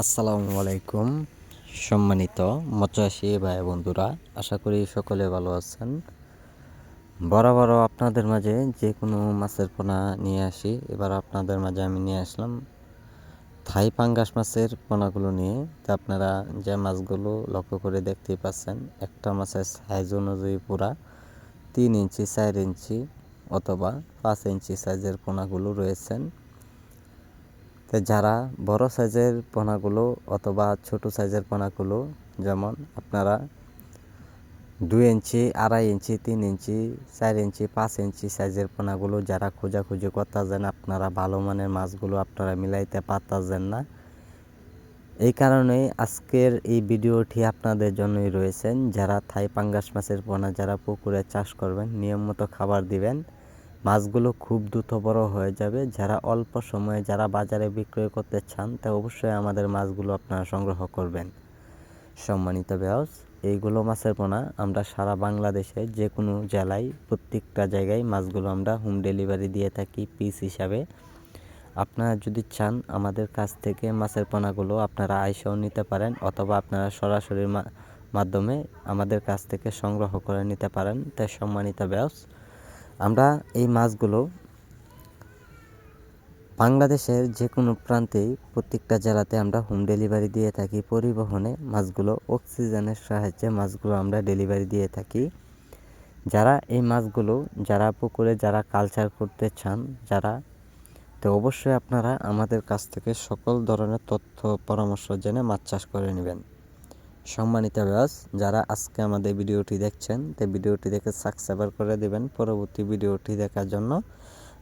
আসসালামু আলাইকুম, সম্মানিত মৎস্যাসী ভাই বন্ধুরা, আশা করি সকলে ভালো আছেন। বরাবরও আপনাদের মাঝে যে কোনো মাছের পোনা নিয়ে আসি। এবার আপনাদের মাঝে আমি নিয়ে আসলাম থাই পাঙ্গাস মাছের পোনাগুলো নিয়ে। তা আপনারা যে মাছগুলো লক্ষ্য করে দেখতেই পাচ্ছেন, একটা মাছের সাইজ অনুযায়ী পুরা তিন ইঞ্চি, চার ইঞ্চি অথবা পাঁচ ইঞ্চি সাইজের পোনাগুলো রয়েছেন। তো যারা বড় সাইজের পোনাগুলো অথবা ছোট সাইজের পোনাগুলো, যেমন আপনারা দুই ইঞ্চি, আড়াই ইঞ্চি, তিন ইঞ্চি, চার ইঞ্চি, পাঁচ ইঞ্চি সাইজের পোনাগুলো যারা খোঁজাখুঁজি করতেছেন, আপনারা ভালো মানের মাছগুলো আপনারা মিলাইতে পারতেছেন না। এই কারণেই আজকের এই ভিডিওটি আপনাদের জন্যই রয়েছেন যারা থাই পাঙ্গাস মাছের পোনা, যারা পুকুরে চাষ করবেন নিয়ম মতো খাবার দিবেন। মাছগুলো খুব দ্রুত বড় হয়ে যাবে। যারা অল্প সময়ে যারা বাজারে বিক্রয় করতে চান, তা অবশ্যই আমাদের মাছগুলো আপনারা সংগ্রহ করবেন। সম্মানিত ব্যাস এইগুলো মাছের পোনা আমরা সারা বাংলাদেশে যে কোনো জেলায়, প্রত্যেকটা জায়গায় মাছগুলো আমরা হোম ডেলিভারি দিয়ে থাকি পিস হিসাবে। আপনারা যদি চান আমাদের কাছ থেকে মাছের পোনাগুলো আপনারা আইসেও নিতে পারেন অথবা আপনারা সরাসরি মাধ্যমে আমাদের কাছ থেকে সংগ্রহ করে নিতে পারেন। তাই সম্মানিত ব্যাস আমরা এই মাছগুলো বাংলাদেশের যে কোনো প্রান্তেই প্রত্যেকটা জেলাতে আমরা হোম ডেলিভারি দিয়ে থাকি। পরিবহনে মাছগুলো অক্সিজেনের সাহায্যে মাছগুলো আমরা ডেলিভারি দিয়ে থাকি। যারা এই মাছগুলো, যারা পুকুরে, যারা কালচার করতে চান, যারা তো অবশ্যই আপনারা আমাদের কাছ থেকে সকল ধরনের তথ্য, পরামর্শ জেনে মাছ চাষ করে নেবেন। সম্মানিত ব্যাস যারা আজকে আমাদের ভিডিওটি দেখছেন, তো ভিডিওটি দেখে সাবস্ক্রাইবার করে দেবেন পরবর্তী ভিডিওটি দেখার জন্য।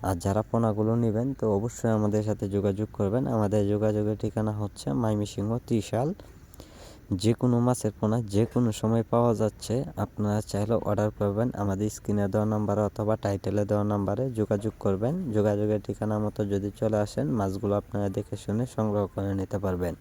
আর যারা পোনাগুলো নেবেন, তো অবশ্যই আমাদের সাথে যোগাযোগ করবেন। আমাদের যোগাযোগের ঠিকানা হচ্ছে মাইমিসিংহ ত্রিশাল। যে কোনো মাছের পোনা যে কোনো সময় পাওয়া যাচ্ছে, আপনারা চাইলে অর্ডার করবেন। আমাদের স্ক্রিনে দেওয়া নাম্বারে অথবা টাইটেলে দেওয়া নাম্বারে যোগাযোগ করবেন। যোগাযোগের ঠিকানা মতো যদি চলে আসেন, মাছগুলো আপনারা দেখে শুনে সংগ্রহ করে নিতে পারবেন।